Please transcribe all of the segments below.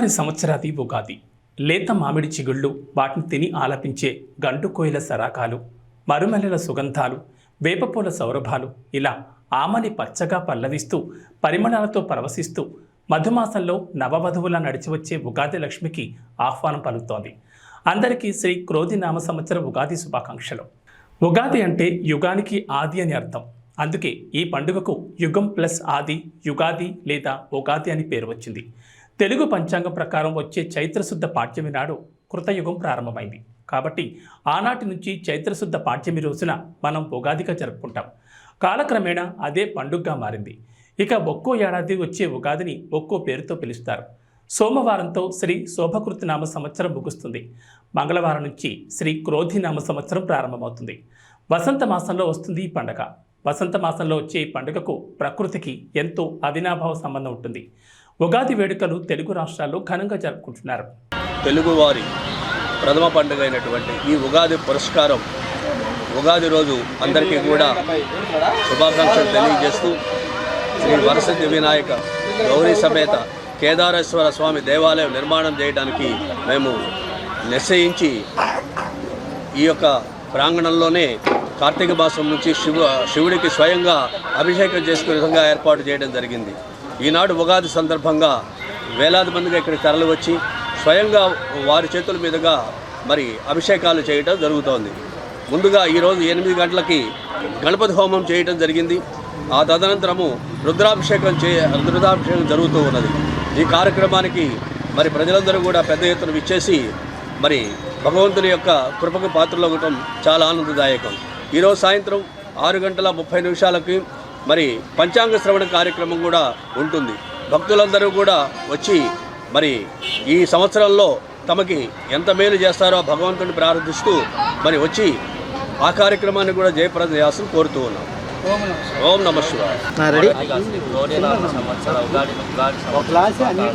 తెలుగువారి సంవత్సరాది ఉగాది. లేత మామిడి చిగుళ్ళు వాటిని తిని ఆలపించే గంటుకోయిల సరాకాలు మరుమల్లెల సుగంధాలు వేపపూల సౌరభాలు ఇలా ఆమని పచ్చగా పల్లవిస్తూ పరిమళాలతో పరవశిస్తూ మధుమాసంలో నవవధువులా నడిచి వచ్చే ఉగాది లక్ష్మికి ఆహ్వానం పలుకుతోంది. అందరికీ శ్రీ క్రోధి నామ సంవత్సర ఉగాది శుభాకాంక్షలు. ఉగాది అంటే యుగానికి ఆది అని అర్థం. అందుకే ఈ పండుగకు యుగం ప్లస్ ఆది యుగాది లేదా ఉగాది అని పేరు వచ్చింది. తెలుగు పంచాంగం ప్రకారం వచ్చే చైత్రశుద్ధ పాఠ్యమి నాడు కృతయుగం ప్రారంభమైంది. కాబట్టి ఆనాటి నుంచి చైత్రశుద్ధ పాఠ్యమి రోజున మనం ఉగాదిగా జరుపుకుంటాం. కాలక్రమేణా అదే పండుగగా మారింది. ఇక ఒక్కో ఏడాది వచ్చే ఉగాదిని ఒక్కో పేరుతో పిలుస్తారు. సోమవారంతో శ్రీ శోభకృతి నామ సంవత్సరం ముగుస్తుంది. మంగళవారం నుంచి శ్రీ క్రోధి నామ సంవత్సరం ప్రారంభమవుతుంది. వసంత మాసంలో వస్తుంది ఈ పండగ. వసంత మాసంలో వచ్చే ఈ పండుగకు ప్రకృతికి ఎంతో అవినాభావ సంబంధం ఉంటుంది. ఉగాది వేడుకలు తెలుగు రాష్ట్రాల్లో ఘనంగా జరుపుకుంటున్నారు. తెలుగువారి ప్రథమ పండుగ అయినటువంటి ఈ ఉగాది పురస్కారం ఉగాది రోజు అందరికీ కూడా శుభాకాంక్షలు తెలియజేస్తూ శ్రీ వరసిద్ధి వినాయక గౌరీ సమేత కేదారేశ్వర స్వామి దేవాలయం నిర్మాణం చేయడానికి మేము నిశ్చయించి ఈ యొక్క ప్రాంగణంలోనే కార్తీక మాసం నుంచి శివ శివుడికి స్వయంగా అభిషేకం చేసుకునే విధంగా ఏర్పాటు చేయడం జరిగింది. ఈనాడు ఉగాది సందర్భంగా వేలాది మందిగా ఇక్కడికి తరలివచ్చి స్వయంగా వారి చేతుల మీదుగా మరి అభిషేకాలు చేయటం జరుగుతోంది. ముందుగా ఈరోజు ఎనిమిది గంటలకి గణపతి హోమం చేయటం జరిగింది. ఆ తదనంతరము రుద్రాభిషేకం చే రుద్రాభిషేకం జరుగుతూ ఉన్నది. ఈ కార్యక్రమానికి మరి ప్రజలందరూ కూడా పెద్ద ఎత్తున విచ్చేసి మరి భగవంతుని యొక్క కృపకు పాత్రలు అవ్వటం చాలా ఆనందదాయకం. ఈరోజు సాయంత్రం ఆరు గంటల ముప్పై నిమిషాలకి మరి పంచాంగ శ్రవణ కార్యక్రమం కూడా ఉంటుంది. భక్తులందరూ కూడా వచ్చి మరి ఈ సంవత్సరంలో తమకి ఎంత మేలు చేస్తారో భగవంతుని ప్రార్థిస్తూ మరి వచ్చి ఆ కార్యక్రమాన్ని కూడా జయప్రదం చేయాల్సిన కోరుతూ ఉన్నాం. ఓం నమ శివాయ. గౌరీనామ సంవత్సర ఉగాది ఉగాది సంవత్సరాలు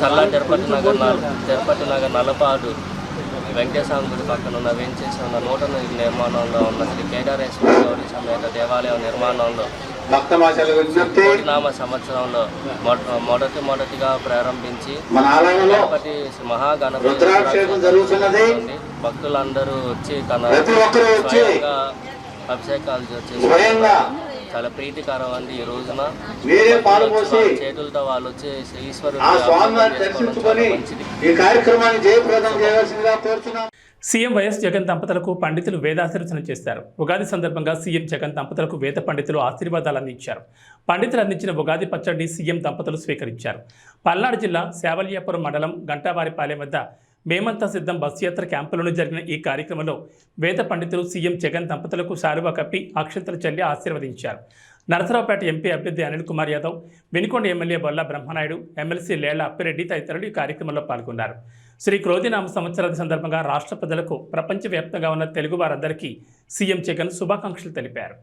చల్ల తిరుపతి నగర్ తిరుపతి నగర్ నలపాడు వెంకటేశ్వర గుడి పక్కన ఉన్న వేంచేసి ఉన్న నూతన నిర్మాణంలో ఉన్న శ్రీ కేదారేశ్వర గౌరీ సమేత దేవాలయం నిర్మాణంలో నామ సంవత్సరంలో మొద- మొదటి మొదటిగా ప్రారంభించి గణపతి మహాగణపతి భక్తులందరూ వచ్చి తన అభిషేకాలు చేసి చాలా ప్రీతికరం అండి ఈ రోజున. వేరే పాలు పోసి వాళ్ళ చేతులతో వాళ్ళు వచ్చి ఈశ్వరుడు ఆ స్వామివారిని దర్శించుకొని ఈ కార్యక్రమాన్ని జయప్రదం చేయవలసిందిగా కోరుతున్నాం సీఎం వైఎస్ జగన్ దంపతులకు పండితులు వేదాశీర్వచనం చేశారు. ఉగాది సందర్భంగా సీఎం జగన్ దంపతులకు వేద పండితులు ఆశీర్వాదాలు అందించారు. పండితులు అందించిన ఉగాది పచ్చడిని సీఎం దంపతులు స్వీకరించారు. పల్నాడు జిల్లా శావల్యాపురం మండలం గంటావారిపాలెం వద్ద మేమంతా సిద్ధం బస్సు యాత్ర క్యాంపులోనే జరిగిన ఈ కార్యక్రమంలో వేద పండితులు సీఎం జగన్ దంపతులకు శారువా కప్పి అక్షంతలు చల్లి ఆశీర్వదించారు. నరసరావుపేట ఎంపీ అభ్యర్థి అనిల్ కుమార్ యాదవ్ వెనుకొండ ఎమ్మెల్యే బొల్ల బ్రహ్మనాయుడు ఎమ్మెల్సీ లేళ్ళ అప్పిరెడ్డి తదితరులు ఈ కార్యక్రమంలో పాల్గొన్నారు. శ్రీ క్రోధినామ సంవత్సరాది సందర్భంగా రాష్ట్ర ప్రజలకు ప్రపంచవ్యాప్తంగా ఉన్న తెలుగు వారందరికీ సీఎం జగన్ శుభాకాంక్షలు తెలిపారు.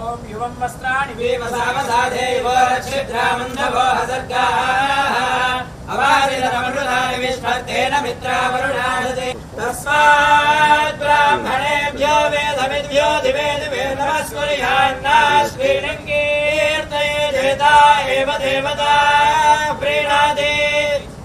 ఓం యువం వస్త్రాణి వేవ సావధాదేవ రక్షిద్రామంధవో హసర్గాః అవాదిరమృతాని విష్ణత్తేన మిత్రావరుణాదతే తస్మాత్ బ్రాహ్మణేభ్యో వేదవిద్భ్యో దివే దివే నమస్కుర్యాన్నా శ్రీరంగీర్తయే దేవతా ఏవ దేవతా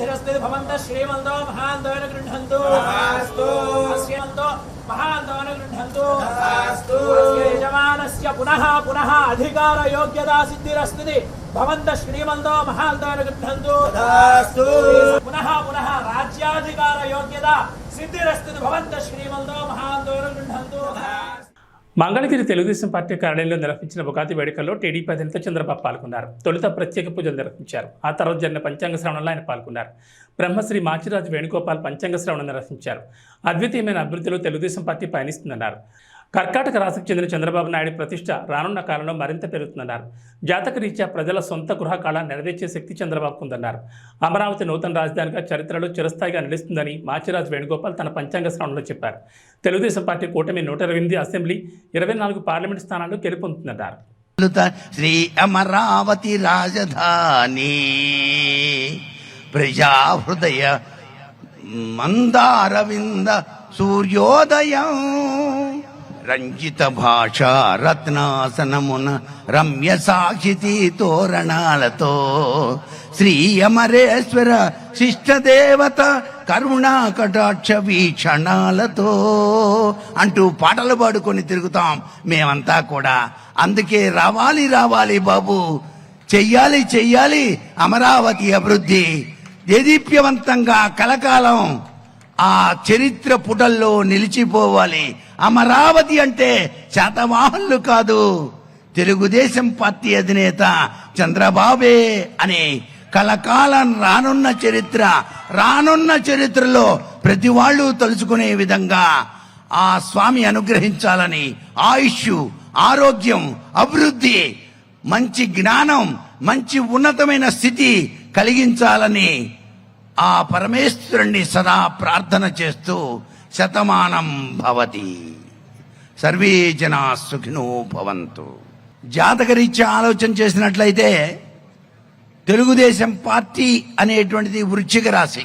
వంశాభివృద్ధిరస్తి భవంత శ్రీమంతో మహాంతోన గృహంతు శ్రీమంతో మహాంతోన గృహంతు యజమానస్య పునః పునః అధికార యోగ్యతా సిద్ధిరస్తి భవంత శ్రీమంతో మహాంతోన గృహంతు పునః పునః రాజ్యాధికార యోగ్యత సిద్ధిరస్తి భవంత శ్రీమంతో మహాంతోన గృహంతు మంగళగిరి తెలుగుదేశం పార్టీ కార్యాలయంలో నిర్వహించిన ఉగాది వేడుకల్లో టీడీపీ అధినేత చంద్రబాబు పాల్గొన్నారు. తొలుత ప్రత్యేక పూజలు నిర్వహించారు. ఆ తర్వాత జరిగిన పంచాంగ శ్రవణంలో ఆయన పాల్గొన్నారు. బ్రహ్మశ్రీ మాచిరాజు వేణుగోపాల్ పంచాంగ శ్రవణం నిర్వహించారు. అద్వితీయమైన అభివృద్ధిలో తెలుగుదేశం పార్టీ పయనిస్తుందన్నారు. కర్కాటక రాశికి చెందిన చంద్రబాబు నాయుడు ప్రతిష్ట రానున్న కాలంలో మరింత పెరుగుతుందన్నారు. జాతక రీత్యా ప్రజల సొంత గృహ కళ నెరవేర్చే శక్తి చంద్రబాబుకు ఉందన్నారు అమరావతి నూతన రాజధానిగా చరిత్రలో చిరస్థాయిగా నిలుస్తుందని మాచిరాజు వేణుగోపాల్ తన పంచాంగ శ్రవణంలో చెప్పారు. తెలుగుదేశం పార్టీ కూటమి నూట ఇరవై ఎనిమిది అసెంబ్లీ ఇరవై నాలుగు పార్లమెంట్ స్థానాల్లో గెలుపొందుతుందన్నారు. శ్రీ అమరావతి రాజధాని ప్రజాహృదయ మందారవింద సూర్యోదయం. రంజిత భాష రత్నాసనమున రమ్య సాక్షితి తోరణాలతో శ్రీ అమరేశ్వర శిష్టదేవత కరుణా కటాక్ష వీక్షణాలతో అంటూ పాటలు పాడుకొని తిరుగుతాం మేమంతా కూడా. అందుకే రావాలి రావాలి బాబు. చెయ్యాలి చెయ్యాలి అమరావతి అభివృద్ధి. దేదీప్యవంతంగా కలకాలం ఆ చరిత్ర పుటల్లో నిలిచిపోవాలి. అమరావతి అంటే శాతవాహనులు కాదు. తెలుగుదేశం పార్టీ అధినేత చంద్రబాబే అనే కలకాలం రానున్న చరిత్ర రానున్న చరిత్రలో ప్రతి వాళ్ళు తలుచుకునే విధంగా ఆ స్వామి అనుగ్రహించాలని ఆయుష్ ఆరోగ్యం అభివృద్ధి మంచి జ్ఞానం మంచి ఉన్నతమైన స్థితి కలిగించాలని ఆ పరమేశ్వరుణ్ణి సదా ప్రార్థన చేస్తూ శతమానం భవతి. సర్వే జనా సుఖినో భవంతు. జాతకరీత్యా ఆలోచన చేసినట్లయితే తెలుగుదేశం పార్టీ అనేటువంటిది వృశ్చిక రాశి.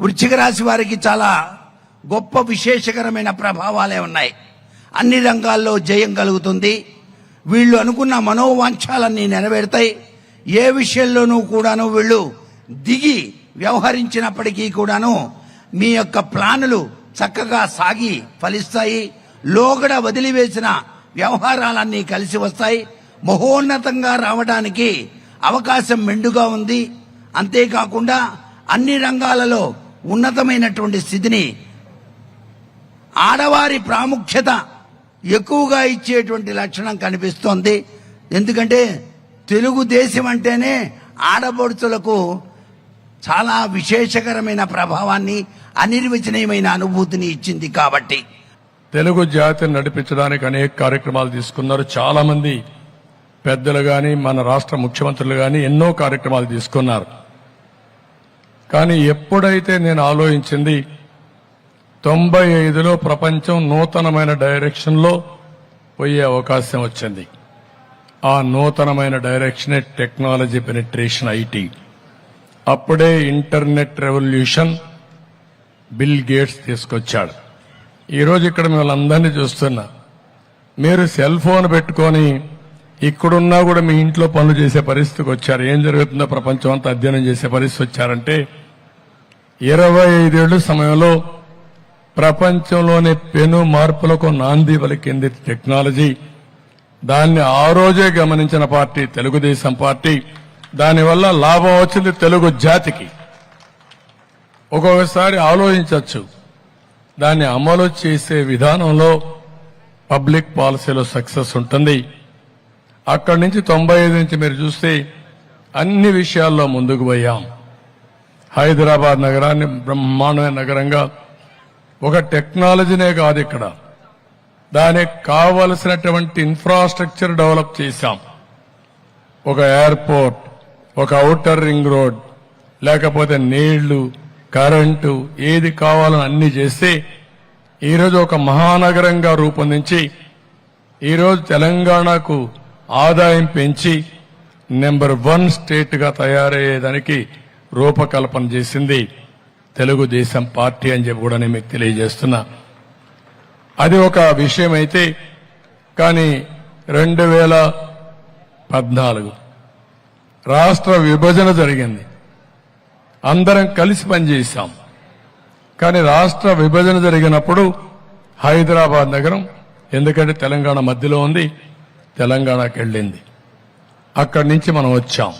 వృశ్చిక రాశి వారికి చాలా గొప్ప విశేషకరమైన ప్రభావాలే ఉన్నాయి. అన్ని రంగాల్లో జయం కలుగుతుంది. వీళ్ళు అనుకున్న మనోవాంఛాలన్నీ నెరవేరుతాయి. ఏ విషయంలోనూ కూడాను వీళ్ళు దిగి వ్యవహరించినప్పటికీ కూడాను మీ యొక్క ప్లానులు చక్కగా సాగి ఫలిస్తాయి. లోగడ వదిలివేసిన వ్యవహారాలన్నీ కలిసి వస్తాయి. మహోన్నతంగా రావడానికి అవకాశం మెండుగా ఉంది. అంతేకాకుండా అన్ని రంగాలలో ఉన్నతమైనటువంటి స్థితిని ఆడవారి ప్రాముఖ్యత ఎక్కువగా ఇచ్చేటువంటి లక్షణం కనిపిస్తోంది. ఎందుకంటే తెలుగుదేశం అంటేనే ఆడపడుచులకు చాలా విశేషకరమైన ప్రభావాన్ని అనిర్వచనీయమైన అనుభూతిని ఇచ్చింది కాబట్టి. తెలుగు జాతిని నడిపించడానికి అనేక కార్యక్రమాలు తీసుకున్నారు. చాలా మంది పెద్దలు గాని మన రాష్ట్ర ముఖ్యమంత్రులు గాని ఎన్నో కార్యక్రమాలు తీసుకున్నారు. కానీ ఎప్పుడైతే నేను ఆలోచించింది తొంభై ఐదులో ప్రపంచం నూతనమైన డైరెక్షన్లో పోయే అవకాశం వచ్చింది. ఆ నూతనమైన డైరెక్షనే టెక్నాలజీ పెనిట్రేషన్ ఐటీ. అప్పుడే ఇంటర్నెట్ రెవల్యూషన్ బిల్ గేట్స్ తీసుకొచ్చాడు. ఈరోజు ఇక్కడ మిమ్మల్ని అందరినీ చూస్తున్నా. మీరు సెల్ ఫోన్ పెట్టుకొని ఇక్కడున్నా కూడా మీ ఇంట్లో పనులు చేసే పరిస్థితికి వచ్చారు. ఏం జరుగుతుందో ప్రపంచం అంతా అధ్యయనం చేసే పరిస్థితి వచ్చారంటే ఇరవై ఐదేళ్ళ సమయంలో ప్రపంచంలోని పెను మార్పులకు నాంది పలికింది టెక్నాలజీ. దాన్ని ఆ రోజే గమనించిన పార్టీ తెలుగుదేశం పార్టీ దానివల్ల లాభం వచ్చింది తెలుగు జాతికి. ఒక్కొక్కసారి ఆలోచించవచ్చు దాన్ని అమలు చేసే విధానంలో పబ్లిక్ పాలసీలో సక్సెస్ ఉంటుంది. అక్కడి నుంచి తొంభై ఐదు నుంచి మీరు చూస్తే అన్ని విషయాల్లో ముందుకు పోయాం. హైదరాబాద్ నగరాన్ని బ్రహ్మాండమైన నగరంగా ఒక టెక్నాలజీనే కాదు ఇక్కడ. దానికి కావలసినటువంటి ఇన్ఫ్రాస్ట్రక్చర్ డెవలప్ చేశాం. ఒక ఎయిర్పోర్ట్ ఒక ఔటర్ రింగ్ రోడ్ లేకపోతే నీళ్ళు కరెంటు ఏది కావాలని అన్ని చేస్తే ఈరోజు ఒక మహానగరంగా రూపొందించి ఈరోజు తెలంగాణకు ఆదాయం పెంచి నెంబర్ వన్ స్టేట్గా తయారయ్యేదానికి రూపకల్పన చేసింది తెలుగుదేశం పార్టీ అని చెప్పి కూడా నేను మీకు తెలియజేస్తున్నా. అది ఒక విషయం అయితే కానీ రెండు వేల పద్నాలుగు రాష్ట్ర విభజన జరిగింది. అందరం కలిసి పనిచేశాం. కానీ రాష్ట్ర విభజన జరిగినప్పుడు హైదరాబాద్ నగరం ఎందుకంటే తెలంగాణ మధ్యలో ఉంది తెలంగాణకి వెళ్ళింది. అక్కడి నుంచి మనం వచ్చాం.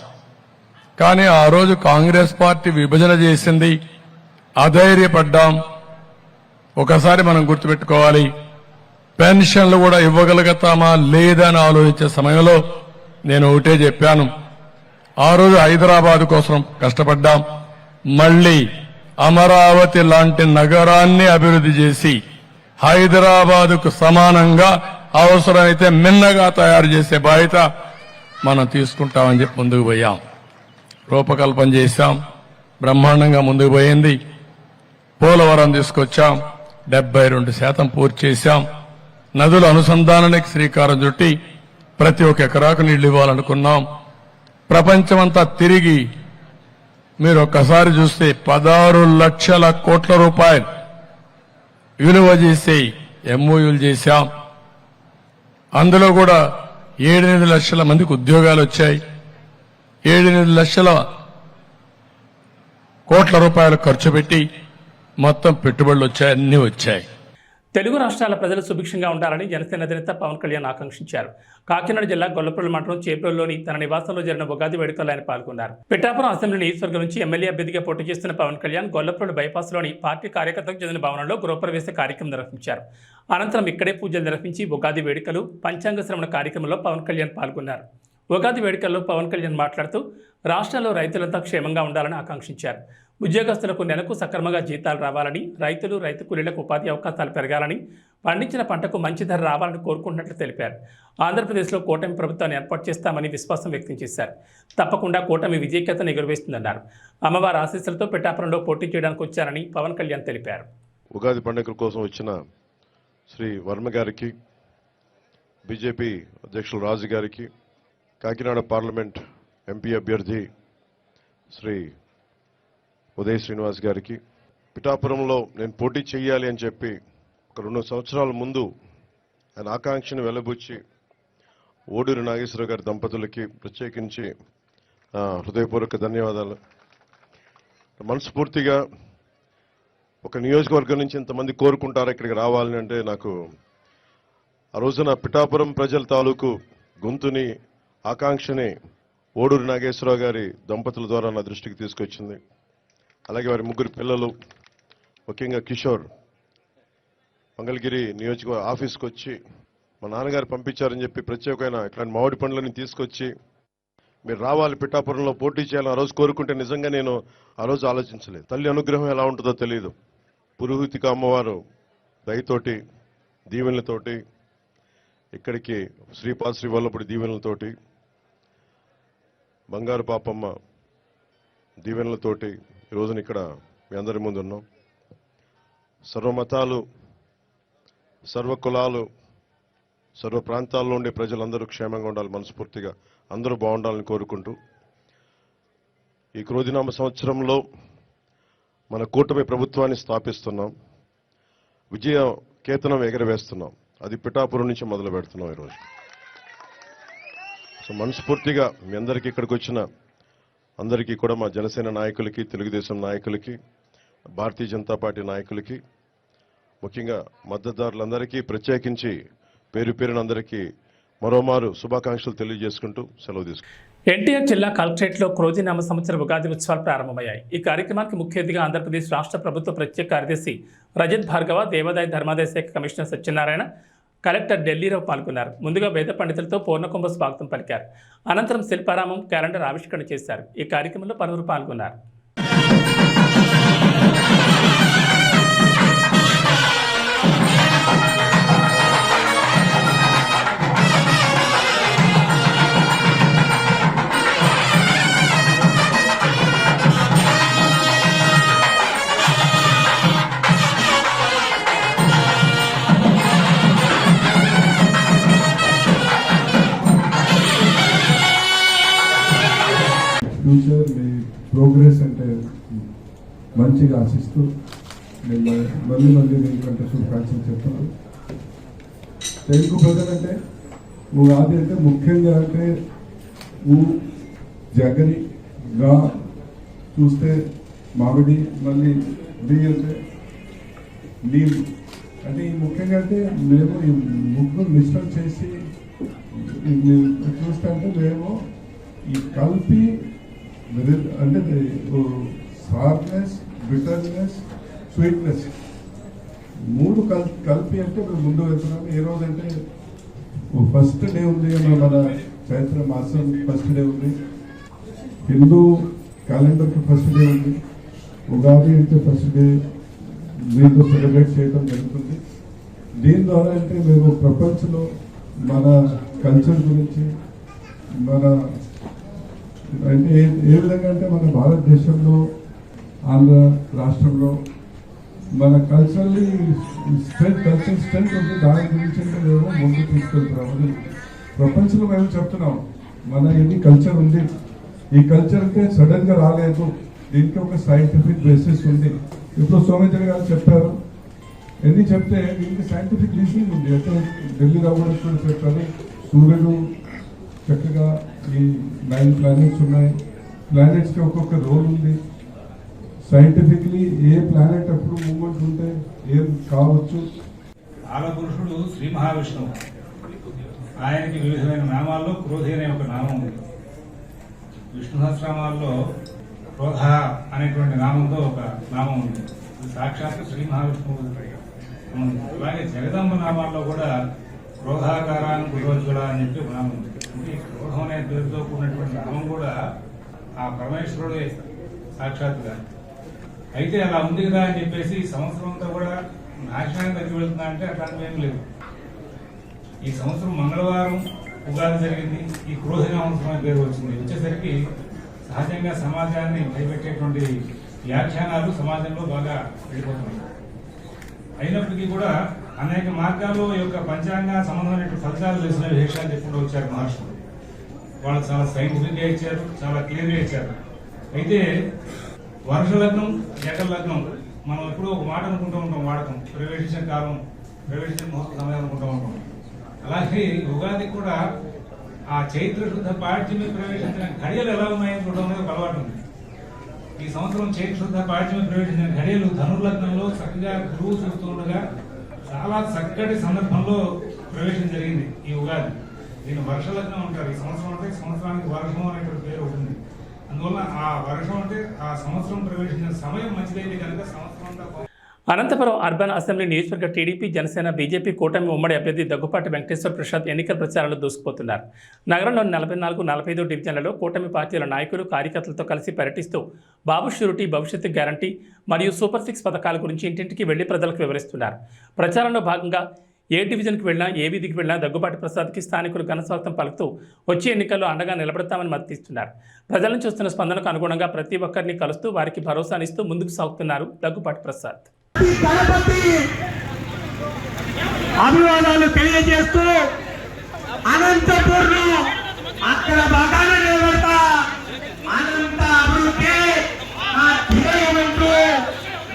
కానీ ఆ రోజు కాంగ్రెస్ పార్టీ విభజన చేసింది. అధైర్యపడ్డాం. ఒకసారి మనం గుర్తుపెట్టుకోవాలి పెన్షన్లు కూడా ఇవ్వగలుగుతామా లేదా అని ఆలోచించే సమయంలో నేను ఒకటే చెప్పాను. ఆ రోజు హైదరాబాద్ కోసం కష్టపడ్డాం. మళ్ళీ అమరావతి లాంటి నగరాన్ని అభివృద్ధి చేసి హైదరాబాదుకు సమానంగా అవసరమైతే మిన్నగా తయారు చేసే బాధ్యత మనం తీసుకుంటామని చెప్పి ముందుకు పోయాం. రూపకల్పన చేశాం. బ్రహ్మాండంగా ముందుకు పోయింది. పోలవరం తీసుకొచ్చాం. డెబ్బై రెండు శాతం పూర్తి చేశాం. నదుల అనుసంధానానికి శ్రీకారం చుట్టి ప్రతి ఒక్క ఎకరాకు నీళ్ళు ఇవ్వాలనుకున్నాం. ప్రపంచమంతా తిరిగి మీరు ఒక్కసారి చూస్తే పదహారు లక్షల కోట్ల రూపాయలు విలువ చేసి ఎంఓయూలు చేశాం. అందులో కూడా ఏడెనిమిది లక్షల మందికి ఉద్యోగాలు వచ్చాయి. ఏడెనిమిది లక్షల కోట్ల రూపాయలు ఖర్చు పెట్టి మొత్తం పెట్టుబడులు వచ్చాయి అన్నీ వచ్చాయి. తెలుగు రాష్ట్రాల ప్రజలు సుభిక్షంగా ఉండాలని జనసేన అధినేత పవన్ కళ్యాణ్ ఆకాంక్షించారు. కాకినాడ జిల్లా గొల్లపల్లి మండలం చేపల్లోని తన నివాసంలో జరిగిన ఉగాది వేడుకల్లో ఆయన పాల్గొన్నారు. పిఠాపురం అసెంబ్లీ నియోజకవర్గం నుంచి ఎమ్మెల్యే అభ్యర్థిగా పోటీ చేస్తున్న పవన్ కళ్యాణ్ గొల్లపల్లి బైపాస్లోని పార్టీ కార్యకర్తకు చెందిన భవనంలో గృహప్రవేశ కార్యక్రమం నిర్వహించారు. అనంతరం ఇక్కడే పూజలు నిర్వహించి ఉగాది వేడుకలు పంచాంగ శ్రవణ కార్యక్రమంలో పవన్ కళ్యాణ్ పాల్గొన్నారు. ఉగాది వేడుకల్లో పవన్ కళ్యాణ్ మాట్లాడుతూ రాష్ట్రంలో రైతులంతా క్షేమంగా ఉండాలని ఆకాంక్షించారు. ఉద్యోగస్తులకు నెలకు సక్రమంగా జీతాలు రావాలని రైతులు రైతు కూలీలకు ఉపాధి అవకాశాలు పెరగాలని పండించిన పంటకు మంచి ధర రావాలని కోరుకుంటున్నట్లు తెలిపారు. ఆంధ్రప్రదేశ్లో కూటమి ప్రభుత్వాన్ని ఏర్పాటు చేస్తామని విశ్వాసం వ్యక్తం చేశారు. తప్పకుండా కూటమి విజయకేతను ఎగురవేస్తుందన్నారు. అమ్మవారి ఆశీస్సులతో పిఠాపురంలో పోటీ చేయడానికి వచ్చారని పవన్ కళ్యాణ్ తెలిపారు. ఉగాది పండుగ కోసం వచ్చిన శ్రీ వర్మ గారికి బీజేపీ అధ్యక్షులు రాజు గారికి కాకినాడ పార్లమెంట్ ఎంపీ అభ్యర్థి శ్రీ ఉదయ్ శ్రీనివాస్ గారికి పిఠాపురంలో నేను పోటీ చేయాలి అని చెప్పి ఒక రెండు సంవత్సరాల ముందు ఆయన ఆకాంక్షను వెలబుచ్చి ఓడూరి నాగేశ్వర గారి దంపతులకి ప్రత్యేకించి హృదయపూర్వక ధన్యవాదాలు. మనస్ఫూర్తిగా ఒక నియోజకవర్గం నుంచి ఇంతమంది కోరుకుంటారు ఇక్కడికి రావాలని అంటే నాకు ఆ రోజున పిఠాపురం ప్రజల తాలూకు గొంతుని ఆకాంక్షని ఓడూరి నాగేశ్వరరావు గారి దంపతుల ద్వారా నా దృష్టికి తీసుకొచ్చింది. అలాగే వారి ముగ్గురు పిల్లలు ముఖ్యంగా కిషోర్ మంగళగిరి నియోజక ఆఫీస్కి వచ్చి మా నాన్నగారు పంపించారని చెప్పి ప్రత్యేకమైన ఇట్లాంటి మామిడి పండ్లని తీసుకొచ్చి మీరు రావాలి పిఠాపురంలో పోటీ చేయాలని ఆ రోజు కోరుకుంటే నిజంగా నేను ఆ రోజు ఆలోచించలేదు. తల్లి అనుగ్రహం ఎలా ఉంటుందో తెలియదు పురోహితిక అమ్మవారు దయతోటి దీవెనలతోటి ఇక్కడికి శ్రీపాద శ్రీ వల్లపుడి దీవెనలతోటి బంగారు పాపమ్మ దీవెనలతోటి ఈ ఇక్కడ మీ అందరి ముందు ఉన్నాం. సర్వ మతాలు సర్వ కులాలు సర్వ ప్రాంతాల్లో ఉండే ప్రజలందరూ క్షేమంగా ఉండాలి మనస్ఫూర్తిగా. అందరూ బాగుండాలని కోరుకుంటూ. ఈ క్రోధినామ సంవత్సరంలో మన కూటమి ప్రభుత్వాన్ని స్థాపిస్తున్నాం. విజయ కేతనం ఎగరవేస్తున్నాం. అది పిఠాపురం నుంచి మొదలు పెడుతున్నాం ఈరోజు. సో మనస్ఫూర్తిగా మీ అందరికీ ఇక్కడికి వచ్చిన అందరికీ కూడా మా జనసేన నాయకులకి తెలుగుదేశం నాయకులకి భారతీయ జనతా పార్టీ నాయకులకి ముఖ్యంగా మద్దతుదారులందరికీ ప్రత్యేకించి పేరు పేరున అందరికీ మరోమారు శుభాకాంక్షలు తెలియజేసుకుంటూ సెలవు తీసుకుంటాం ఎన్టీఆర్ జిల్లా కలెక్టరేట్లో క్రోధినామ సంవత్సర ఉగాది ఉత్సవాలు ప్రారంభమయ్యాయి. ఈ కార్యక్రమానికి ముఖ్య అతిథిగా ఆంధ్రప్రదేశ్ రాష్ట్ర ప్రభుత్వ ప్రత్యేక కార్యదర్శి రజత్ భార్గవ దేవాదాయ ధర్మాదాయ శాఖ కమిషనర్ సత్యనారాయణ కలెక్టర్ ఢిల్లీరావు పాల్గొన్నారు. ముందుగా వేద పండితులతో పూర్ణకుంభ స్వాగతం పలికారు. అనంతరం శిల్పారామం క్యాలెండర్ ఆవిష్కరణ చేశారు. ఈ కార్యక్రమంలో పలువురు పాల్గొన్నారు. మంచిగా ఆశిస్తూ నేను మళ్ళీ మళ్ళీ మళ్ళీ కంటే శుభాకాంక్షలు చెప్తున్నాను. తెలుగు ప్రజలంటే ఉగాది అంటే ముఖ్యంగా అంటే ఊ జగని గా చూస్తే మామిడి మళ్ళీ డి అంటే నీళ్ళు అంటే ఈ ముఖ్యంగా అంటే మేము ఈ ముగ్గురు మిశ్రం చేసి చూస్తే అంటే మేము ఈ కలిపి అంటే సార్నెస్ బిటర్నెస్ స్వీట్నెస్ మూడు కల్ కలిపి అంటే మేము ముందు వెళ్తున్నాం. ఏ రోజు అంటే ఫస్ట్ డే ఉంది మన మన చైత్ర మాసం ఫస్ట్ డే ఉంది. హిందూ క్యాలెండర్కి ఫస్ట్ డే ఉంది. ఉగాది అంటే ఫస్ట్ డే దీంతో సెలబ్రేట్ చేయడం జరుగుతుంది. దీని ద్వారా అంటే మేము ప్రపంచంలో మన కల్చర్ గురించి మన అంటే ఏ ఏ విధంగా అంటే మన భారతదేశంలో ఆంధ్ర రాష్ట్రంలో మన కల్చరల్లీ స్ట్రెంత్ కల్చర్ స్ట్రెంత్ ఉంది. దాని గురించి మేము ముందు తీసుకెళ్తున్నాం. అది ప్రపంచంలో మేము చెప్తున్నాం. మన ఇది కల్చర్ ఉంది. ఈ కల్చర్ అంటే సడన్గా రాలేదు. దీనికి ఒక సైంటిఫిక్ బేసిస్ ఉంది. ఇప్పుడు సోమేంద్ర గారు చెప్పారు. ఎన్ని చెప్తే దీనికి సైంటిఫిక్ రీజనింగ్ ఉంది. అంటే ఢిల్లీ రావడం కూడా చెప్పారు. సూర్యుడు చక్కగా ఈ నైన్ ప్లానెట్స్ ఉన్నాయి. ప్లానెట్స్కి ఒక్కొక్క రోల్ ఉంది. సైంటిఫిక్లీ ఏ ప్లానెట్ అప్పుడు మూమెంట్ ఉంటే ఏం కావచ్చు? కాలపురుషుడు శ్రీ మహావిష్ణువు. ఆయనకి వివిధమైన నామాల్లో క్రోధి అనే ఒక నామం ఉంది. విష్ణు సహస్రనామాల్లో క్రోధ అనేటువంటి నామంతో ఒక నామం ఉంది. సాక్షాత్ శ్రీ మహావిష్ణువు అలాగే జగదంబ నామాల్లో కూడా క్రోధాకారాన్ని గురోజ్వల అని చెప్పి ఒక నామం ఉంది. అంటే క్రోధం అనే పేరుతో కూడినటువంటి నామం కూడా ఆ పరమేశ్వరుడే సాక్షాత్గా అయితే అలా ఉంది కదా అని చెప్పేసి సంవత్సరం అంతా కూడా నాశనానికి తగ్గి వెళ్తుందా అంటే అట్లాంటివి ఏం లేదు ఈ సంవత్సరం మంగళవారం ఉగాది జరిగింది. ఈ క్రోధిన సంవత్సరం పేరు వచ్చింది. వచ్చేసరికి సహజంగా సమాజాన్ని భయపెట్టేటువంటి వ్యాఖ్యానాలు సమాజంలో బాగా వెళ్ళిపోతున్నాయి. అయినప్పటికీ కూడా అనేక మార్గాల్లో ఈ యొక్క పంచాంగ సంబంధమైన ఫలితాలు తెలిసిన విషయాలు చెప్పుకుంటూ వచ్చారు మహర్షులు. వాళ్ళు చాలా సైంటిఫిక్గా ఇచ్చారు చాలా క్లియర్గా ఇచ్చారు. అయితే వర్ష లగ్నం జగ లగ్నం మనం ఎప్పుడూ ఒక మాట అనుకుంటూ ఉంటాం వాడకం. ప్రవేశించిన కాలం ప్రవేశించిన ముహూర్త సమయం అనుకుంటూ ఉంటాం. అలాగే ఉగాది కూడా ఆ చైత్ర శుద్ధ పాడ్యమి ప్రవేశించిన ఘడియలు ఎలా ఉన్నాయని చూడడం అనేది ఒక అలవాటు ఉంది. ఈ సంవత్సరం చైత్ర శుద్ధ పాడ్యమి ప్రవేశించిన ఘడియలు ధనుర్లగ్నంలో చక్కగా గురువు చూస్తుండగా చాలా చక్కటి సందర్భంలో ప్రవేశం జరిగింది ఈ ఉగాది. దీన్ని వర్షలగ్నం ఉంటారు ఈ సంవత్సరం అంటే సంవత్సరానికి వర్షం అనేటువంటి పేరు ఉంటుంది. అందువల్ల ఆ వర్షం అంటే ఆ సంవత్సరం ప్రవేశించిన సమయం మంచిదైంది కనుక సంవత్సరం అంతా అనంతపురం అర్బన్ అసెంబ్లీ నియోజకవర్గ టీడీపీ జనసేన బీజేపీ కూటమి ఉమ్మడి అభ్యర్థి దగ్గుపాటి వెంకటేశ్వర ప్రసాద్ ఎన్నికల ప్రచారంలో దూసుకుపోతున్నారు. నగరంలోని నలభై నాలుగు నలభై ఐదు డివిజన్లలో కూటమి పార్టీల నాయకులు కార్యకర్తలతో కలిసి పర్యటిస్తూ బాబు షూరిటీ భవిష్యత్తు గ్యారంటీ మరియు సూపర్ సిక్స్ పథకాల గురించి ఇంటింటికి వెళ్ళి ప్రజలకు వివరిస్తున్నారు. ప్రచారంలో భాగంగా ఏ డివిజన్కి వెళ్ళినా ఏ వీధికి వెళ్ళినా దగ్గుబాటి ప్రసాద్కి స్థానికులు ఘనస్వాగతం పలుకుతూ వచ్చే ఎన్నికల్లో అండగా నిలబడతామని మద్దతిస్తున్నారు ప్రజల నుంచి వస్తున్న స్పందనకు అనుగుణంగా ప్రతి ఒక్కరిని కలుస్తూ వారికి భరోసానిస్తూ ముందుకు సాగుతున్నారు దగ్గుబాటి ప్రసాద్. అభివాదాలు తెలియజేస్తూ అనంతపూర్ను అక్కడ బాగానే నిలబడతా అనంత అభివృద్ధి నా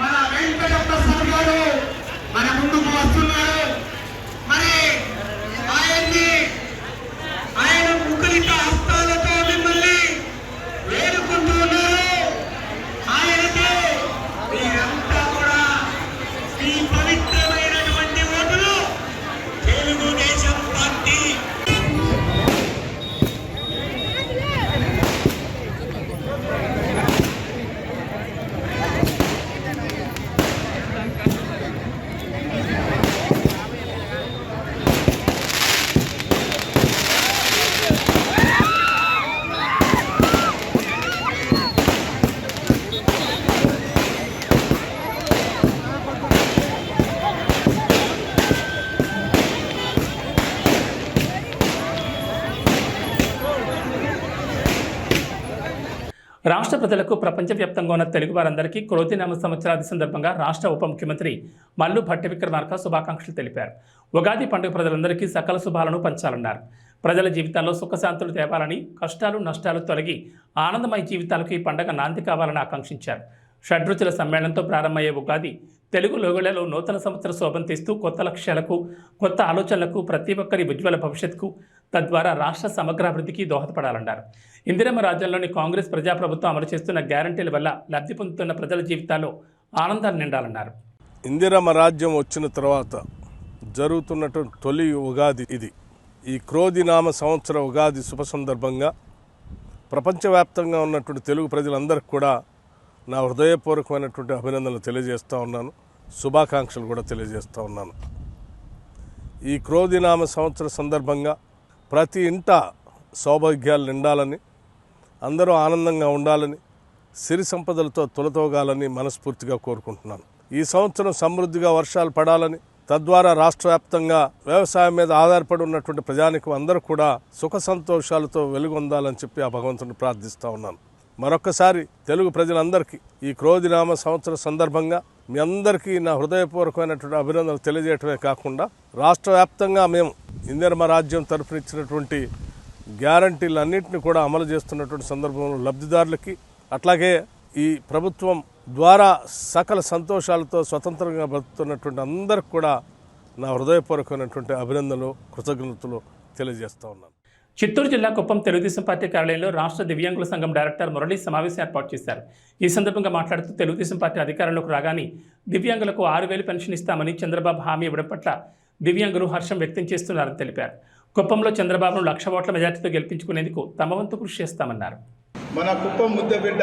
మన వెంకట ప్రసాద్ గారు మన ముందుకు వస్తున్నారు. ఆయన ముఖలిత హస్తాలతో ప్రజలకు ప్రపంచవ్యాప్తంగా ఉన్న తెలుగు వారందరికీ క్రోతినామ సంవత్సరాది సందర్భంగా రాష్ట్ర ఉప ముఖ్యమంత్రి మల్లు భట్టి విక్రమార్క శుభాకాంక్షలు తెలిపారు. ఉగాది పండుగ ప్రజలందరికీ సకల శుభాలను పంచాలన్నారు. ప్రజల జీవితాల్లో సుఖశాంతులు తేవాలని కష్టాలు నష్టాలు తొలగి ఆనందమయ జీవితాలకు ఈ పండుగ నాంది కావాలని ఆకాంక్షించారు. షడ్రుచుల సమ్మేళనంతో ప్రారంభమయ్యే ఉగాది తెలుగు లోగళ్ళలో నూతన సంవత్సర శోభం తీస్తూ కొత్త లక్ష్యాలకు కొత్త ఆలోచనలకు ప్రతి ఒక్కరి ఉజ్వల భవిష్యత్తుకు తద్వారా రాష్ట్ర సమగ్రాభివృద్ధికి దోహదపడాలన్నారు. ఇందిరమ్మ రాజ్యంలోని కాంగ్రెస్ ప్రజాప్రభుత్వం అమలు చేస్తున్న గ్యారంటీల వల్ల లబ్ధి పొందుతున్న ప్రజల జీవితాల్లో ఆనందాన్ని నిండాలన్నారు. ఇందిరమ్మ రాజ్యం వచ్చిన తర్వాత జరుగుతున్నటువంటి తొలి ఉగాది ఇది. ఈ క్రోధినామ సంవత్సర ఉగాది శుభ సందర్భంగా ప్రపంచవ్యాప్తంగా ఉన్నటువంటి తెలుగు ప్రజలందరికీ కూడా నా హృదయపూర్వకమైనటువంటి అభినందనలు తెలియజేస్తూ ఉన్నాను. శుభాకాంక్షలు కూడా తెలియజేస్తూ ఉన్నాను. ఈ క్రోధినామ సంవత్సర సందర్భంగా ప్రతి ఇంట సౌభాగ్యాలు నిండాలని అందరూ ఆనందంగా ఉండాలని సిరి సంపదలతో తొలతోగాలని మనస్ఫూర్తిగా కోరుకుంటున్నాను. ఈ సంవత్సరం సమృద్ధిగా వర్షాలు పడాలని తద్వారా రాష్ట్ర వ్యాప్తంగా వ్యవసాయం మీద ఆధారపడి ఉన్నటువంటి ప్రజానికం అందరూ కూడా సుఖ సంతోషాలతో వెలుగొందాలని చెప్పి ఆ భగవంతుని ప్రార్థిస్తూ ఉన్నాను. మరొక్కసారి తెలుగు ప్రజలందరికీ ఈ క్రోధినామ సంవత్సర సందర్భంగా మీ అందరికీ నా హృదయపూర్వకమైనటువంటి అభినందనలు తెలియజేయటమే కాకుండా రాష్ట్ర వ్యాప్తంగా మేము ఇందిరమ రాజ్యం తరఫున ఇచ్చినటువంటి గ్యారంటీలన్నింటినీ కూడా అమలు చేస్తున్నటువంటి సందర్భంలో లబ్ధిదారులకి అట్లాగే ఈ ప్రభుత్వం ద్వారా సకల సంతోషాలతో స్వతంత్రంగా బతుకుతున్నటువంటి అందరికి కూడా నా హృదయపూర్వకమైనటువంటి అభినందనలు కృతజ్ఞతలు తెలియజేస్తూ ఉన్నాను. చిత్తూరు జిల్లా కుప్పం తెలుగుదేశం పార్టీ కార్యాలయంలో రాష్ట్ర దివ్యాంగుల సంఘం డైరెక్టర్ మురళి సమావేశం ఏర్పాటు చేశారు. ఈ సందర్భంగా మాట్లాడుతూ తెలుగుదేశం పార్టీ అధికారంలోకి రాగానే దివ్యాంగులకు ఆరు వేలు పెన్షన్ ఇస్తామని చంద్రబాబు హామీ ఇవ్వడం పట్ల దివ్యాంగులు హర్షం వ్యక్తం చేస్తున్నారని తెలిపారు. కుప్పంలో చంద్రబాబును లక్ష ఓట్ల మెజార్టీతో గెలిపించుకునేందుకు తమ వంతు కృషి చేస్తామన్నారు. మన కుప్పం ముద్దబిడ్డ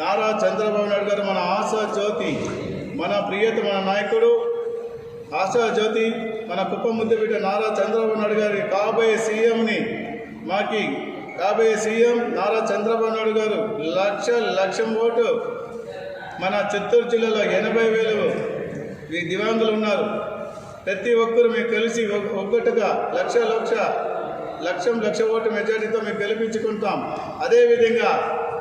నారా చంద్రబాబు నాయుడు గారు మన ఆశా జ్యోతి మన ప్రియత మన నాయకుడు ఆశా జ్యోతి మన కుప్పం ముద్దబిడ్డ నారా చంద్రబాబు నాయుడు గారి కాబోయే సీఎంని మాకి కాబోయే సీఎం నారా చంద్రబాబు నాయుడు గారు లక్ష లక్షం ఓటు. మన చిత్తూరు జిల్లాలో ఎనభై వేలు ఈ దివ్యాంగులు ఉన్నారు. ప్రతి ఒక్కరు మేము కలిసి ఒక్కటిగా లక్ష లక్ష లక్షం లక్ష ఓటు మెజారిటీతో మేము గెలిపించుకుంటాం. అదేవిధంగా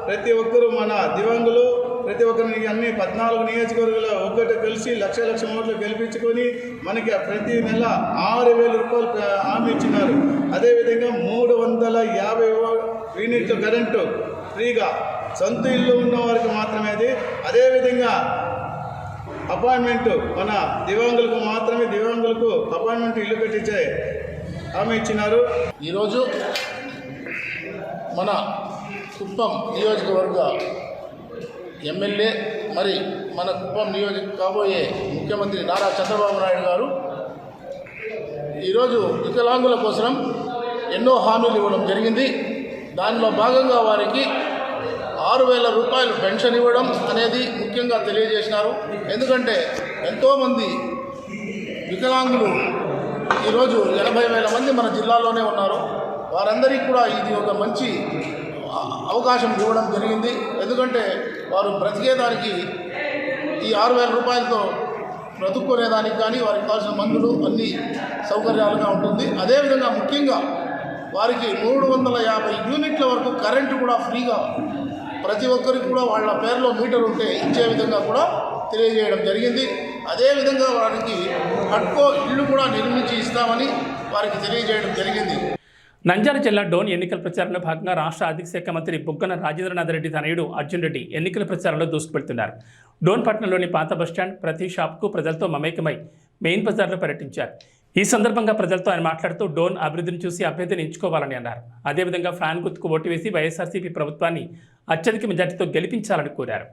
ప్రతి ఒక్కరూ మన దివాంగులు ప్రతి ఒక్కరిని అన్ని పద్నాలుగు నియోజకవర్గాలు ఒక్కటి కలిసి లక్ష లక్ష ఓట్లు గెలిపించుకొని మనకి ప్రతి నెల ఆరు వేల రూపాయలు హామీ ఇచ్చినారు. అదేవిధంగా మూడు వందల యాభై యూనిట్లు కరెంటు ఫ్రీగా సొంత ఇల్లు ఉన్న వారికి మాత్రమే అది. అదేవిధంగా అపాయింట్మెంట్ మన దివ్యాంగులకు మాత్రమే దివ్యాంగులకు అపాయింట్మెంట్ ఇల్లు కట్టించే హామీ ఇచ్చినారు. ఈరోజు మన కుప్పం నియోజకవర్గ ఎమ్మెల్యే మరి మన కుప్పం నియోజక కాబోయే ముఖ్యమంత్రి నారా చంద్రబాబు నాయుడు గారు ఈరోజు వికలాంగుల కోసం ఎన్నో హామీలు ఇవ్వడం జరిగింది. దానిలో భాగంగా వారికి ఆరు వేల రూపాయలు పెన్షన్ ఇవ్వడం అనేది ముఖ్యంగా తెలియజేసినారు. ఎందుకంటే ఎంతోమంది వికలాంగులు ఈరోజు ఎనభై వేల మంది మన జిల్లాలోనే ఉన్నారు. వారందరికీ కూడా ఇది ఒక మంచి అవకాశం ఇవ్వడం జరిగింది. ఎందుకంటే వారు బ్రతికేదానికి ఈ ఆరు వేల రూపాయలతో బ్రతుక్కునేదానికి కానీ వారికి కావాల్సిన మందులు అన్ని సౌకర్యాలుగా ఉంటుంది. అదేవిధంగా ముఖ్యంగా వారికి మూడు వందల యాభై యూనిట్ల వరకు కరెంటు కూడా ఫ్రీగా ప్రతి ఒక్కరికి కూడా వాళ్ళ పేరులో మీటర్ ఉంటే ఇచ్చే విధంగా కూడా తెలియజేయడం జరిగింది. అదేవిధంగా వారికి కట్కో ఇల్లు కూడా నిర్మించి ఇస్తామని వారికి తెలియజేయడం జరిగింది. నంద్యాల జిల్లా డోన్ ఎన్నికల ప్రచారంలో భాగంగా రాష్ట్ర ఆర్థిక శాఖ మంత్రి బుగ్గన రాజేంద్రనాథ్ రెడ్డి తనయుడు అర్జున్ రెడ్డి ఎన్నికల ప్రచారంలో దూసుకుపెడుతున్నారు డోన్ పట్టణంలోని పాత బస్టాండ్ ప్రతి షాప్కు ప్రజలతో మమేకమై మెయిన్ బజార్లో పర్యటించారు. ఈ సందర్భంగా ప్రజలతో ఆయన మాట్లాడుతూ డోన్ అభివృద్ధిని చూసి అభ్యర్థిని ఎంచుకోవాలని అన్నారు. అదేవిధంగా ఫ్యాన్ గుర్తుకు ఓటు వేసి వైఎస్ఆర్సీపీ ప్రభుత్వాన్ని అత్యధిక మెజార్టీతో గెలిపించాలని కోరారు.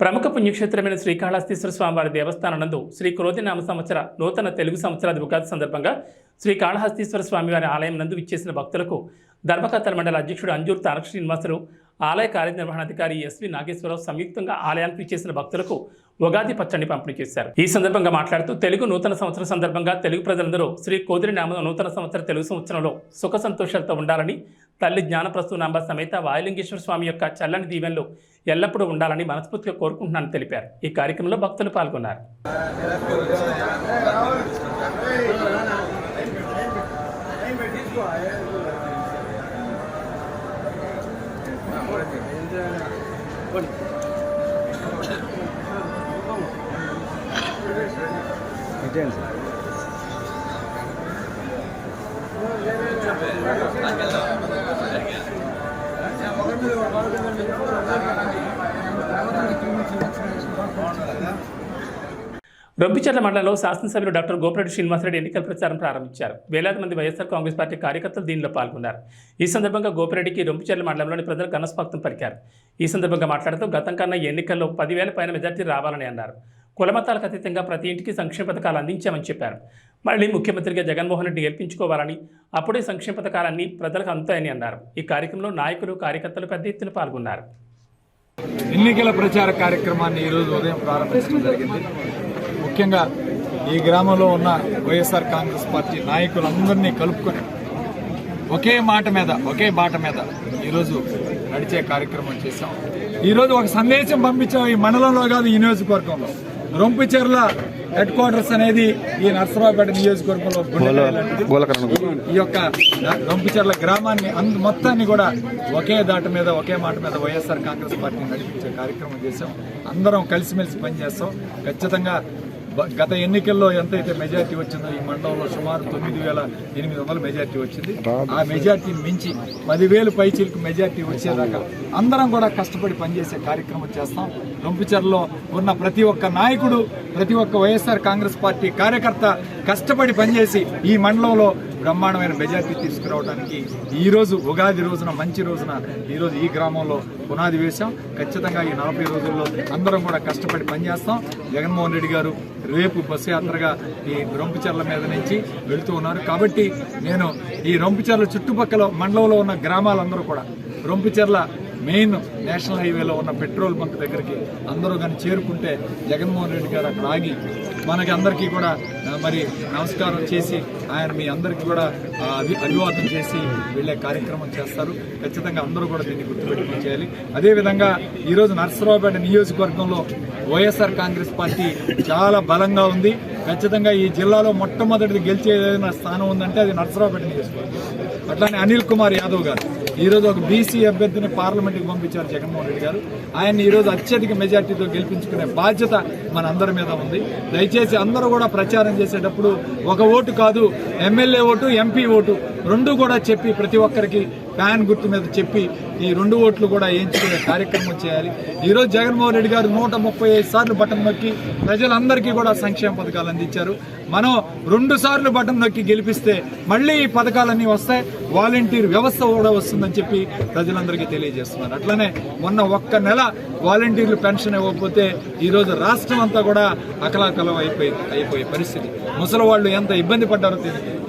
ప్రముఖ పుణ్యక్షేత్రమైన శ్రీకాళహస్తీశ్వర స్వామివారి దేవస్థానం నందు శ్రీ క్రోధినామ సంవత్సర నూతన తెలుగు సంవత్సరాది ఉగాది సందర్భంగా శ్రీకాళహస్తీశ్వర స్వామివారి ఆలయం నందు విచ్చేసిన భక్తులకు ధర్మకర్తల మండల అధ్యక్షుడు అంజూర్ తారక శ్రీనివాసరావు ఆలయ కార్యనిర్వహణాధికారి ఎస్వి నాగేశ్వరరావు సంయుక్తంగా ఆలయానికి చేసిన భక్తులకు ఉగాది పచ్చడిని పంపిణీ చేశారు ఈ సందర్భంగా మాట్లాడుతూ తెలుగు నూతన సంవత్సరం సందర్భంగా తెలుగు ప్రజలందరూ శ్రీ కోదిరి నామ నూతన సంవత్సర తెలుగు సంవత్సరంలో సుఖ సంతోషాలతో ఉండాలని తల్లి జ్ఞానప్రసూనాంబ సమేత వాయులింగేశ్వర స్వామి యొక్క చల్లని దీవెనలు ఎల్లప్పుడూ ఉండాలని మనస్ఫూర్తిగా కోరుకుంటున్నానని తెలిపారు ఈ కార్యక్రమంలో భక్తులు పాల్గొన్నారు 嗯好的 రొంపిచెర్ల మండలంలో శాసనసభ్యులు డాక్టర్ గోపిరెడ్డి శ్రీనివాసరెడ్డి ఎన్నికల ప్రచారం ప్రారంభించారు. వేలాది మంది వైఎస్ఆర్ కాంగ్రెస్ పార్టీ కార్యకర్తలు దీనిలో పాల్గొన్నారు. ఈ సందర్భంగా గోపిరెడ్డికి రొంపిచెర్ల మండలంలోని ప్రజలు ఘనస్వాగతం పలికారు. ఈ సందర్భంగా మాట్లాడుతూ గతం కన్నా ఎన్నికల్లో పదివేల పైన మెజార్టీ రావాలని అన్నారు. కులమతాలకు అతీతంగా ప్రతి ఇంటికి సంక్షేమ పథకాలు అందించామని చెప్పారు. మళ్ళీ ముఖ్యమంత్రిగా జగన్మోహన్ రెడ్డి గెలిపించుకోవాలని అప్పుడే సంక్షేమ పథకాలన్నీ ప్రజలకు అందుతాయని అన్నారు. ఈ కార్యక్రమంలో నాయకులు కార్యకర్తలు పెద్ద ఎత్తున పాల్గొన్నారు. ఎన్నికల ప్రచార కార్యక్రమాన్ని ఈరోజు ఉదయం ప్రారంభించడం జరిగింది. ముఖ్యంగా ఈ గ్రామంలో ఉన్న వైఎస్ఆర్ కాంగ్రెస్ పార్టీ నాయకులందరినీ కలుపుకొని ఒకే మాట మీద ఒకే బాట మీద ఈరోజు నడిచే కార్యక్రమం చేశాం. ఈరోజు ఒక సందేశం పంపించాం ఈ మండలంలో కాదు ఈ నియోజకవర్గంలో. రొంపిచెర్ల హెడ్ క్వార్టర్స్ అనేది ఈ నర్సరావుపేట నియోజకవర్గంలో. ఈ యొక్క రొంపిచెర్ల గ్రామాన్ని అంద మొత్తాన్ని కూడా ఒకే దాటి మీద ఒకే మాట మీద వైఎస్ఆర్ కాంగ్రెస్ పార్టీ నడిపించే కార్యక్రమం చేశాం. అందరం కలిసిమెలిసి పనిచేస్తాం. ఖచ్చితంగా గత ఎన్నికల్లో ఎంతైతే మెజార్టీ వచ్చిందో ఈ మండలంలో సుమారు తొమ్మిది వేల ఎనిమిది వందల మెజార్టీ వచ్చింది. ఆ మెజార్టీని మించి పదివేలు పైచీలకు మెజార్టీ వచ్చేదాకా అందరం కూడా కష్టపడి పనిచేసే కార్యక్రమం చేస్తాం. రొంపిచర్లో ఉన్న ప్రతి ఒక్క నాయకుడు ప్రతి ఒక్క వైఎస్ఆర్ కాంగ్రెస్ పార్టీ కార్యకర్త కష్టపడి పనిచేసి ఈ మండలంలో బ్రహ్మాండమైన మెజార్టీ తీసుకురావడానికి ఈరోజు ఉగాది రోజున మంచి రోజున ఈరోజు ఈ గ్రామంలో పునాది వేశాం. ఖచ్చితంగా ఈ నలభై రోజుల్లో అందరం కూడా కష్టపడి పనిచేస్తాం. జగన్మోహన్ రెడ్డి గారు రేపు బస్సు యాత్రగా ఈ రొంపుచర్ల మీద నుంచి వెళుతూ ఉన్నారు. కాబట్టి నేను ఈ రొంపుచర్ల చుట్టుపక్కల మండలంలో ఉన్న గ్రామాలందరూ కూడా రొంపుచర్ల మెయిన్ నేషనల్ హైవేలో ఉన్న పెట్రోల్ బంక్ దగ్గరికి అందరూ కానీ చేరుకుంటే జగన్మోహన్ రెడ్డి గారు అక్కడ ఆగి మనకి అందరికీ కూడా మరి నమస్కారం చేసి ఆయన మీ అందరికీ కూడా అభి అభివాదం చేసి వెళ్ళే కార్యక్రమం చేస్తారు. ఖచ్చితంగా అందరూ కూడా దీన్ని గుర్తుపెట్టుకుని చేయాలి. అదేవిధంగా ఈరోజు నర్సరావుపేట నియోజకవర్గంలో వైఎస్ఆర్ కాంగ్రెస్ పార్టీ చాలా బలంగా ఉంది. ఖచ్చితంగా ఈ జిల్లాలో మొట్టమొదటిది గెలిచే ఏదైనా స్థానం ఉందంటే అది నర్సరావుపేట నియోజకవర్గం. అట్లానే అనిల్ కుమార్ యాదవ్ గారు. ఈరోజు ఒక బీసీ అభ్యర్థిని పార్లమెంట్కి పంపించారు జగన్మోహన్ రెడ్డి గారు. ఆయన్ని ఈ రోజు అత్యధిక మెజార్టీతో గెలిపించుకునే బాధ్యత మన అందరి మీద ఉంది. దయచేసి అందరూ కూడా ప్రచారం చేసేటప్పుడు ఒక ఓటు కాదు ఎమ్మెల్యే ఓటు ఎంపీ ఓటు రెండు కూడా చెప్పి ప్రతి ఒక్కరికి ఫ్యాన్ గుర్తు మీద చెప్పి ఈ రెండు ఓట్లు కూడా వేయించుకునే కార్యక్రమం చేయాలి. ఈరోజు జగన్మోహన్ రెడ్డి గారు నూట ముప్పై ఐదు సార్లు బటన్ నొక్కి ప్రజలందరికీ కూడా సంక్షేమ పథకాలు అందించారు. మనం రెండు సార్లు బటన్ నొక్కి గెలిపిస్తే మళ్ళీ ఈ పథకాలన్నీ వస్తాయి. వాలంటీర్ వ్యవస్థ కూడా వస్తుంది. వస్తుందని చెప్పి ప్రజలందరికీ తెలియజేస్తున్నారు. అట్లనే మొన్న ఒక్క నెల వాలంటీర్లు పెన్షన్ ఇవ్వకపోతే ఈరోజు రాష్ట్రం అంతా కూడా అకలాకలం అయిపోయి అయిపోయే పరిస్థితి. ముసలి వాళ్ళు ఎంత ఇబ్బంది పడ్డారో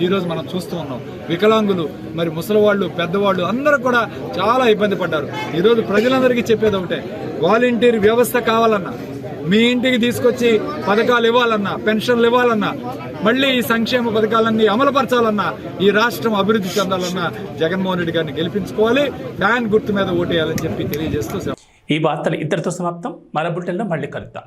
ఈరోజు మనం చూస్తూ ఉన్నాం. వికలాంగులు మరి ముసలి వాళ్ళు పెద్దవాళ్ళు అందరూ కూడా చాలా ఇబ్బంది పడ్డారు. ఈరోజు ప్రజలందరికీ చెప్పేది ఒకటే వాలంటీర్ వ్యవస్థ కావాలన్నా మీ ఇంటికి తీసుకొచ్చి పథకాలు ఇవ్వాలన్నా పెన్షన్లు ఇవ్వాలన్నా మళ్ళీ ఈ సంక్షేమ పథకాలన్నీ అమలుపరచాలన్నా ఈ రాష్ట్రం అభివృద్ధి చెందాలన్నా జగన్మోహన్ రెడ్డి గారిని గెలిపించుకోవాలి. ఫ్యాన్ గుర్తు మీద ఓటేయాలని చెప్పి తెలియజేస్తూ ఈ వార్తలు ఇద్దరితో సమాప్తం. మన బులెటిన్లో మళ్ళీ కలుద్దాం.